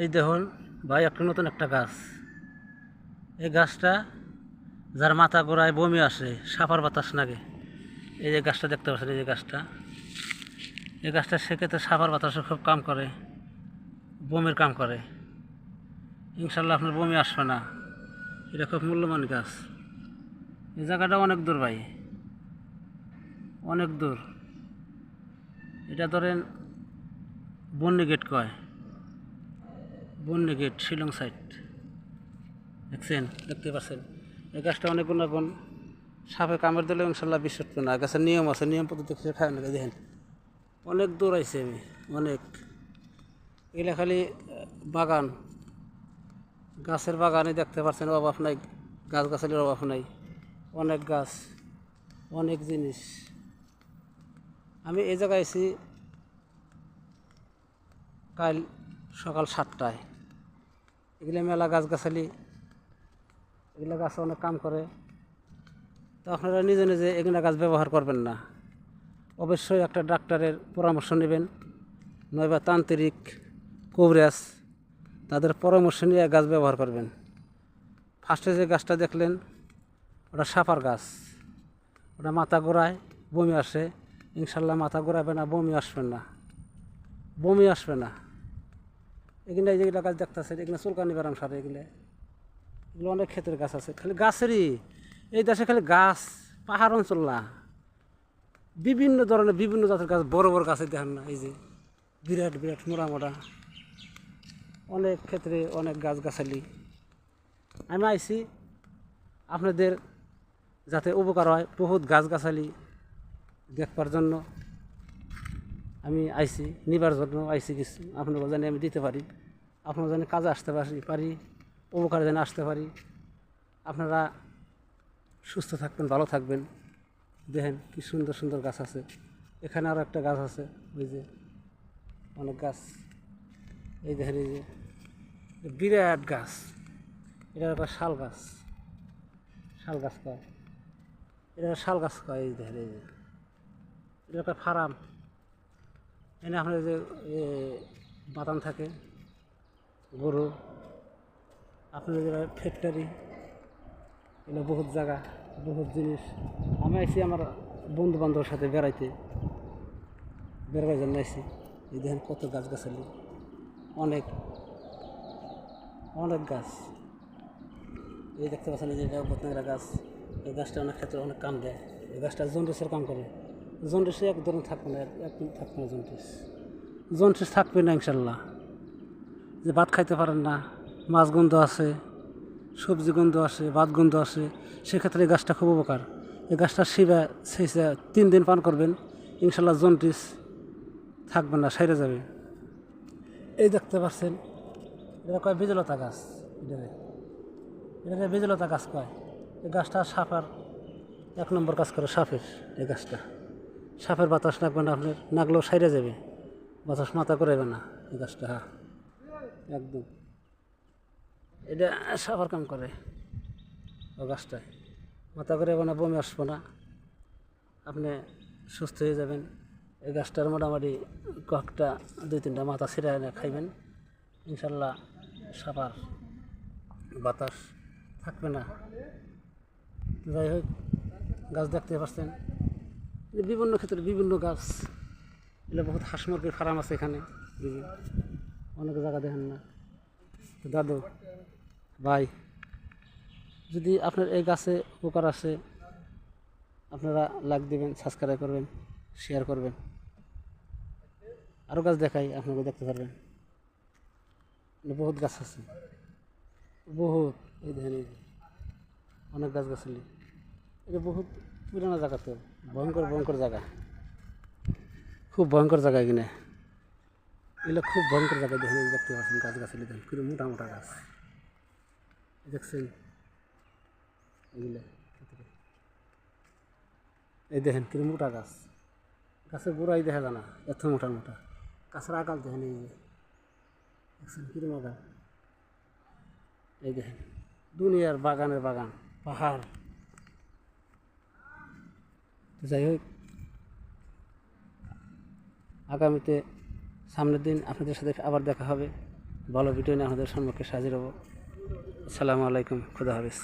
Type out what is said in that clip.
এই দেখুন ভাই, একটা নতুন একটা গাছ। এই গাছটা যার মাথা গোড়ায় বমি আসে, সাফার বাতাস লাগে এই যে গাছটা দেখতে পাচ্ছেন, এই যে গাছটা। এই গাছটা সেক্ষেত্রে সাফার বাতাসে খুব কাম করে, বমির কাম করে। ইনশাল্লাহ আপনার বমি আসবে না। এটা খুব মূল্যবান গাছ। এই জায়গাটা অনেক দূর ভাই। অনেক দূর। এটা ধরেন বন্যে গেট কয়। বন্যে গেট শিলং সাইড দেখছেন? দেখতে পাচ্ছেন? এই গাছটা অনেক গুণাগুণ। সাপে কামড় দিলে ইনশাল্লাহ বিষ উঠবে না গাছের নিয়ম আছে, নিয়ম পদ্ধতি খায় না, দেখেন। অনেক দূর আইছে আমি, অনেক। এগুলা খালি বাগান। গাছের বাগানে দেখতে পাচ্ছেন, অভাব নাই। গাছ গাছালির অভাব নাই। অনেক গাছ, অনেক জিনিস। আমি এই জায়গায় এসেছি কাল সকাল সাতটায়। এগুলো মেলা গাছগাছালি, এগুলো গাছ অনেক কাম করে। তো আপনারা নিজে নিজে এগুলো গাছ ব্যবহার করবেন না। অবশ্যই একটা ডাক্তারের পরামর্শ নেবেন। নয়বা তান্ত্রিক কবরাজ তাদের পরামর্শ নিয়ে গাছ ব্যবহার করবেন। ফার্স্টে যে গাছটা দেখলেন, ওটা সাপার গাছ। ওটা মাথা গোড়ায় বমি আসে। ইনশাল্লাহ মাথা ঘোরাবে না, বমি আসবে না। বমি আসবে না। এখানে যেগুলো গাছ দেখতেছে এখানে চুলকানি বেড়াম সারে এগুলো। এগুলো অনেক ক্ষেতের গাছ আছে। খালি গাছেরই, এই দেশে খালি গাছ, পাহাড় অঞ্চল না। বিভিন্ন ধরনের, বিভিন্ন জাতের গাছ, বড় বড় গাছে দেখেন না, এই যে বিরাট বিরাট মোটা মোটা অনেক ক্ষেত্রে অনেক গাছ গাছালি। আমি আইছি, আপনাদের যাতে উপকার হয়, বহুত গাছ গাছালি দেখবার জন্য। আমি আইসি নিবার জন্য আইসি কিছু। আপনাকে জানি আমি দিতে পারি। আপনার জানি কাজে আসতে পারি পারি, উপকার যেন আসতে পারি। আপনারা সুস্থ থাকবেন, ভালো থাকবেন। দেখেন কি সুন্দর সুন্দর গাছ আছে। এখানে আরও একটা গাছ আছে, ওই যে অনেক গাছ। এই দেখেন, এই যে বিরাট গাছ। এটা একটা শাল গাছ। শাল গাছ কয়। এটা শাল গাছ কয়, এই দেখেন, এই যে। এটা একটা ফার্ম। এনে আপনার যে বাতান থাকে, গরু, আপনাদের যে ফ্যাক্টরি এগুলো বহুত জায়গা, বহুত জিনিস। আমি আইছি আমার বন্ধু বান্ধবের সাথে বেড়াইতে। বেড়াবার জন্য আইছি। এই দেখেন কত গাছ গাছালি অনেক অনেক গাছ। এই দেখতে পাচ্ছেন যে বতনাগরা গাছ। এই গাছটা অনেক ক্ষেত্রে অনেক কাম দেয়। এই গাছটা জন্ডিসের কাম করে। জন্ডিসে এক ধরনের থাকবে না, এক থাকবে না জন্ডিস। জন্ডিস থাকবে না ইনশাল্লাহ। যে ভাত খাইতে পারেন না, মাছ গন্ধ আছে, সবজি গন্ধ আসে ভাত গন্ধ আসে সেক্ষেত্রে এই গাছটা খুব উপকার। এই গাছটা শিবা সেই তিন দিন পান করবেন, ইনশাল্লাহ জন্ডিস থাকবে না, সেরে যাবে। এই দেখতে পাচ্ছেন, এটা কয় বিজলতা গাছ? এটাকে বিজলতা গাছ কয়? এই গাছটা সাপের এক নম্বর কাজ করে সাপের এই গাছটা। সাপের বাতাস লাগবে না আপনার নাগলেও সাইরে যাবে। বাতাস মাথা করাবে না গাছটা হ্যাঁ। একদম। এটা সাফার কাম করে ও গাছটায় মাথা করে না, বমি আসব না। আপনি সুস্থ হয়ে যাবেন। এই গাছটার মোটামুটি কয়েকটা, দুই তিনটা মাথা ছিঁড়ে এনে খাইবেন। ইনশাল্লাহ সাপার বাতাস থাকবে না। যাই হোক, গাছ দেখতে পাচ্ছেন। বিভিন্ন ক্ষেত্রে বিভিন্ন গাছ। এগুলো বহুত হাঁস মুরগির ফার্ম আছে এখানে। অনেক জায়গা দেখেন না। দাদু, ভাই, যদি আপনার এই গাছে উপকার আসে, আপনারা লাইক দিবেন সাবস্ক্রাইব করবেন শেয়ার করবেন। আরও গাছ দেখাই, আপনাকে দেখতে পারবেন। বহুত গাছ আছে। বহুত, এই দেখেন অনেক গাছ গাছালি এটা বহুত পুরানো জায়গা তো, ভয়ঙ্কর ভয়ঙ্কর জায়গা। খুব ভয়ঙ্কর জায়গা এখানে। এগুলো খুব ভয়ঙ্কর জায়গা দেখেন দেখতে পাচ্ছেন গাছ গাছালি দেখেন কিন্তু মোটা মোটা গাছ। দেখছেন? এই দেখেন কিন্তু মোটা গাছ। গাছের গোড়াই দেখা যায় না, এত মোটা মোটা। গাছের আগাল দেখেন এই যে। দেখছেন কিরম আগাল। এই দেখেন, দুনিয়ার বাগানের বাগান, পাহাড়। তো যাই হোক, আগামীতে সামনের দিন আপনাদের সাথে আবার দেখা হবে। ভালো ভিডিও নিয়ে আপনাদের সম্মুখে সাজিয়ে রব আসসালামু আলাইকুম, খুদা হাফিজ।